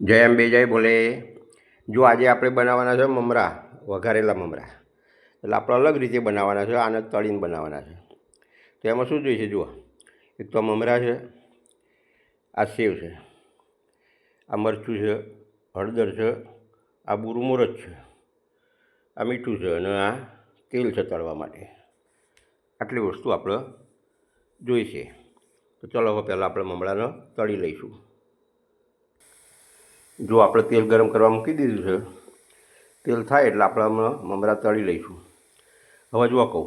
જય અંબે જય બોલે. જો આજે આપણે બનાવવાના છે મમરા, વઘારેલા મમરા. એટલે આપણે અલગ રીતે બનાવવાના છે, આને તળીને બનાવવાના છે. તો એમાં શું જોઈશે જુઓ. એક તો મમરા છે, આ સેવ છે, આ મરચું છે, હળદર છે, આ બુરું મોરચ છે, આ મીઠું છે અને આ તેલ છે તળવા માટે. આટલી વસ્તુ આપણે જોઈશે તો ચલો હવે પહેલાં આપણે મમરાને તળી લઈશું. જો આપણે તેલ ગરમ કરવા મૂકી દીધું છે, તેલ થાય એટલે આપણે હમણાં મમરા તળી લઈશું. હવે જોવા કહું,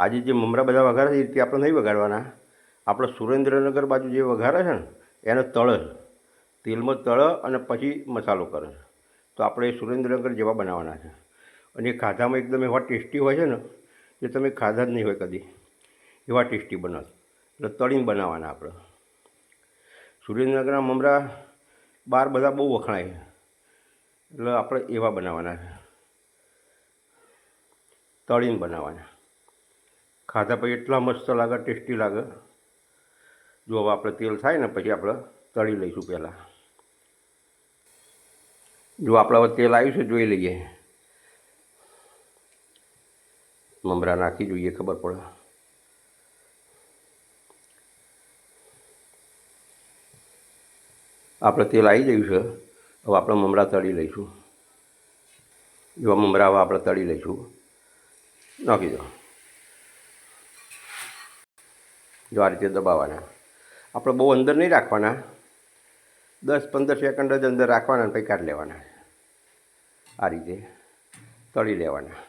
આજે જે મમરા બધા વઘારે છે રીતે આપણે નહીં વઘારવાના. આપણે સુરેન્દ્રનગર બાજુ જે વઘારે છે ને, એને તળે તેલમાં તળે અને પછી મસાલો કરે તો આપણે સુરેન્દ્રનગર જેવા બનાવવાના છે. અને એ ખાધામાં એકદમ એવા ટેસ્ટી હોય છે ને, જે તમે ખાધા જ નહીં હોય કદી. એવા ટેસ્ટી બનાવ એટલે તળીને બનાવવાના આપણે. સુરેન્દ્રનગરના મમરા બહાર બધા બહુ વખણાય એટલે આપણે એવા બનાવવાના છે. તળીને બનાવવાના. ખાધા પછી એટલા મસ્ત લાગે, ટેસ્ટી લાગે. જો હવે આપણે તેલ થાય ને પછી આપણે તળી લઈશું પહેલાં. જો આપણે હવે તેલ આવ્યું છે જોઈ લઈએ. મમરા નાખી જોઈએ, ખબર પડે. આપણે તેલ આવી ગયું છે. હવે આપણે મમરા તળી લઈશું. જો મમરા હવે આપણે તળી લઈશું. નાખી દો. જો આ રીતે દબાવવાના આપણે બહુ અંદર નહીં રાખવાના. દસ પંદર સેકન્ડ જ અંદર રાખવાના પછી કાઢી લેવાના. આ રીતે તળી લેવાના.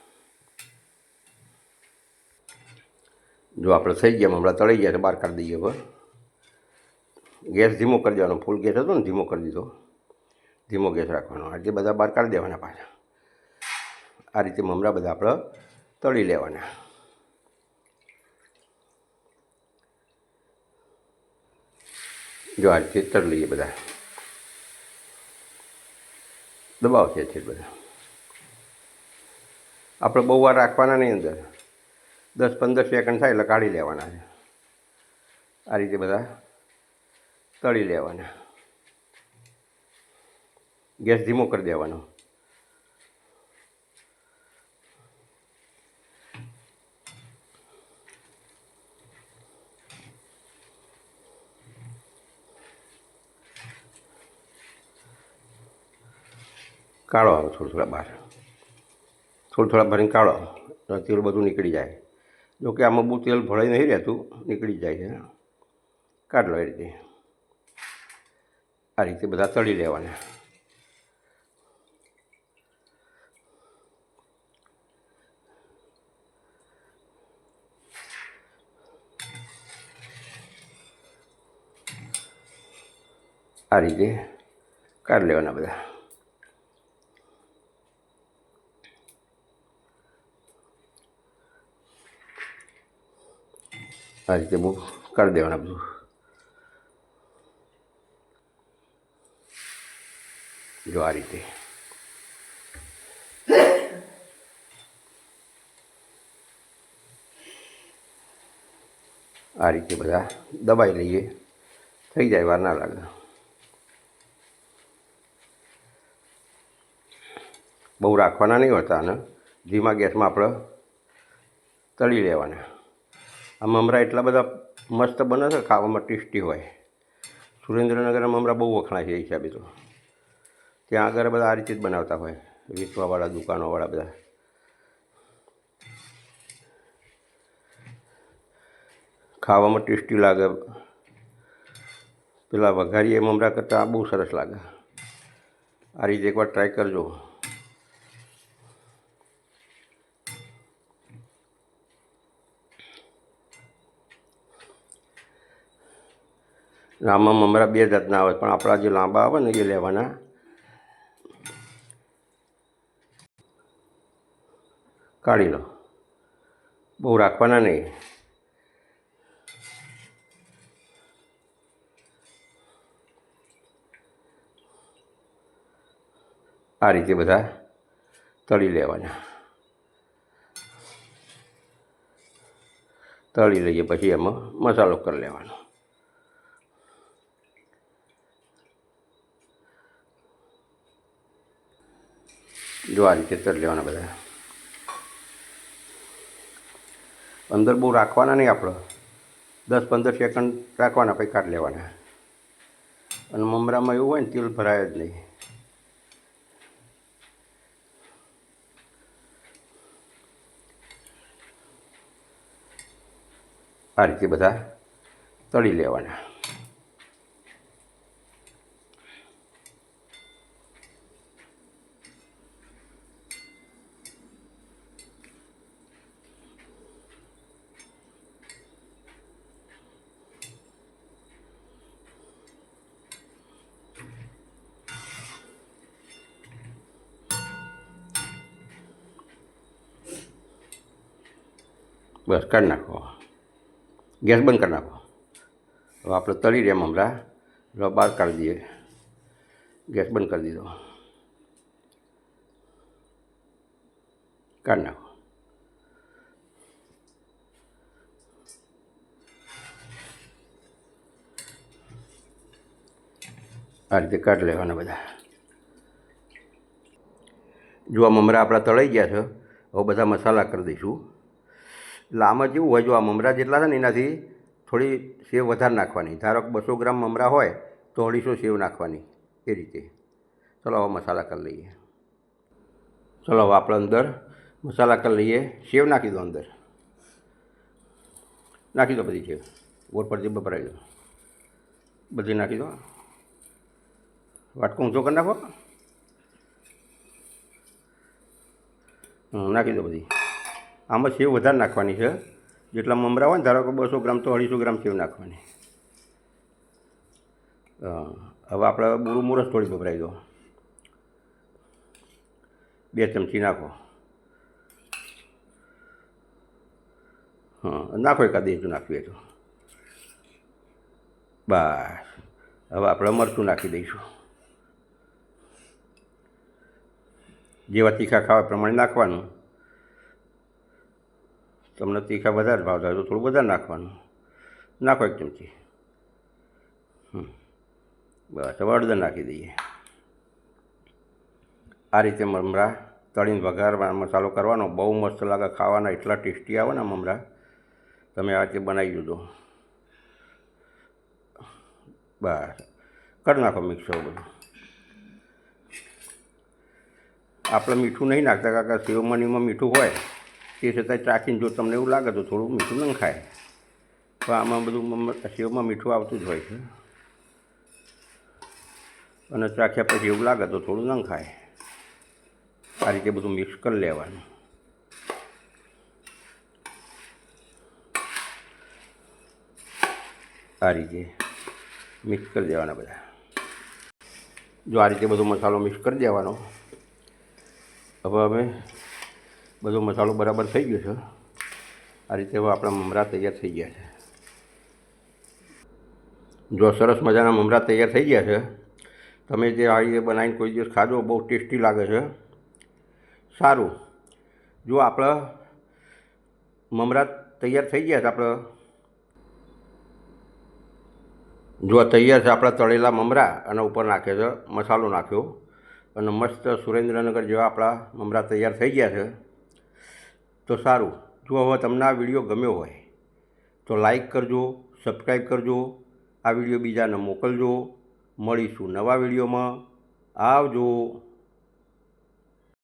જો આપણે થઈ ગયા, મમરા તળી ગયા તો બહાર કાઢી દઈએ હવે. ગેસ ધીમો કરી દેવાનો. ફૂલ ગેસ હતો ને, ધીમો કરી દીધો. ધીમો ગેસ રાખવાનો. આ બધા બહાર કાઢી દેવાના પાછા. આ રીતે મમરા બધા આપણે તળી લેવાના. જો આ રીતે તળી લઈએ બધા. દબાવશે છે બધા. આપણે બહુ વાર રાખવાના નહીં અંદર. દસ પંદર સેકન્ડ થાય એટલે કાઢી લેવાના છે. આ રીતે બધા તળી લેવાના. ગેસ ધીમો કરી દેવાનો. કાઢો આવે, થોડું થોડા બહાર થોડું થોડા ભરીને તો તેલ બધું નીકળી જાય. જોકે આમાં બહુ તેલ ભળાઈ નહીં રહેતું, નીકળી જાય છે. કાઢ લો એ રીતે. આ રીતે બધા તળી લેવાના. આ રીતે કાઢી લેવાના બધા. આ રીતે બહુ કાઢી દેવાના બધું. જો આ રીતે. આ રીતે બધા દબાઈ લઈએ. થઈ જાય, વાર ના લાગે. બહુ રાખવાના નહીં હોતા અને ધીમા ગેસમાં આપણે તળી લેવાના. આ મમરા એટલા બધા મસ્ત બને છે ખાવામાં ટેસ્ટી હોય. સુરેન્દ્રનગરમાં મમરા બહુ વખણાય છે એ હિસાબે તો. ત્યાં આગળ બધા આ રીતે જ બનાવતા હોય. વેચવાવાળા, દુકાનોવાળા બધા. ખાવામાં ટેસ્ટી લાગે. પેલા વઘારીએ મમરા કરતાં બહુ સરસ લાગે. આ રીતે એકવાર ટ્રાય કરજો. આમાં મમરા બે જાતના આવે, પણ આપણા જે લાંબા આવે ને એ લેવાના. કાઢી લો. બહુ રાખવાના નહીં. આ રીતે બધા તળી લેવાના. તળી લઈએ પછી એમાં મસાલો કરી લેવાનો. જો આ રીતે તળી લેવાના બધા. અંદર બહુ રાખવાના નહીં આપણે. દસ પંદર સેકન્ડ રાખવાના પછી કાઢી લેવાના. અને મમરામાં એવું હોય ને, તેલ ભરાય જ નહીં. આ રીતે બધા તળી લેવાના. બસ, કાઢી નાખો. ગેસ બંધ કરી નાખો. હવે આપણે તળી રહ્યા મમરા હવે બહાર કાઢી દઈએ. ગેસ બંધ કરી દીધો. કાઢી નાખો. આ રીતે કાઢી લેવાના બધા. જો આ મમરા આપણા તળાઈ ગયા છે. હવે બધા મસાલા કરી દઈશું. આમાં કેવું હોય જો આ મમરા જેટલા છે ને એનાથી થોડી સેવ વધારે નાખવાની. ધારો કે બસો ગ્રામ મમરા હોય તો અઢીસો સેવ નાખવાની એ રીતે. ચલો હવે મસાલા કરી લઈએ. ચલો હવે આપણે અંદર મસાલા કરી લઈએ. સેવ નાખી દો અંદર. નાખી દો બધી સેવ. ગોળ પરથી બપરાઈ દો બધી નાખી દો. વાટકો ઊંચો કરી નાખો. નાખી દો બધી. આમાં સેવ વધારે નાખવાની છે. જેટલા મમરા હોય ને, ધારો કે બસો ગ્રામ તો અઢીસો ગ્રામ સેવ નાખવાની. હવે આપણે બુરું મોરસ થોડી ભભરાઈ દો બે ચમચી નાખો. હા, નાખો એકાદ દેજું નાખીએ તો બસ. હવે આપણે મરચું નાખી દઈશું. જેવા તીખા ખાવા પ્રમાણે નાખવાનું. તમને તીખા વધારે ભાવતા હોય તો થોડું વધારે નાખવાનું. નાખો એક ચમચી. બસ, હવે અડધા નાખી દઈએ. આ રીતે મમરા તળીને વઘારવા મસાલો કરવાનો. બહુ મસ્ત લાગે ખાવાના, એટલા ટેસ્ટી આવે ને મમરા. તમે આ રીતે બનાવી દીધો બસ, કરી નાખો મિક્સ બધું. આપણે મીઠું નહીં નાખતા, કારણ કે સેવમાં ને મીઠું હોય. તે છતાં ચાખીને જો તમને એવું લાગે તો થોડું મીઠું ન ખાય. પણ આમાં બધું સેવમાં મીઠું આવતું જ હોય છે. અને ચાખ્યા પછી એવું લાગે તો થોડું ન ખાય. આ રીતે બધું મિક્સ કરી લેવાનું. આ રીતે મિક્સ કરી દેવાના બધા. જો આ રીતે બધો મસાલો મિક્સ કરી દેવાનો. હવે અમે બધો મસાલો બરાબર થઈ ગયો છે. આ રીતે આપણા મમરા તૈયાર થઈ ગયા છે. જો સરસ મજાના મમરા તૈયાર થઈ ગયા છે, તમે જે આ રીતે બનાવીને કોઈ દિવસ ખાજો, બહુ ટેસ્ટી લાગે છે. સારું. જો આપણા મમરા તૈયાર થઈ ગયા છે આપણે. જો તૈયાર છે આપણા તળેલા મમરા અને ઉપર નાખે છે, મસાલો નાખ્યો. અને મસ્ત સુરેન્દ્રનગર જેવા આપણા મમરા તૈયાર થઈ ગયા છે. તો સારું. જો હવે તમને આ વીડિયો ગમ્યો હોય, તો લાઈક કરજો, સબસ્ક્રાઈબ કરજો, આ વીડિયો બીજાને મોકલજો. મળીશું નવા વિડીયોમાં. આવજો.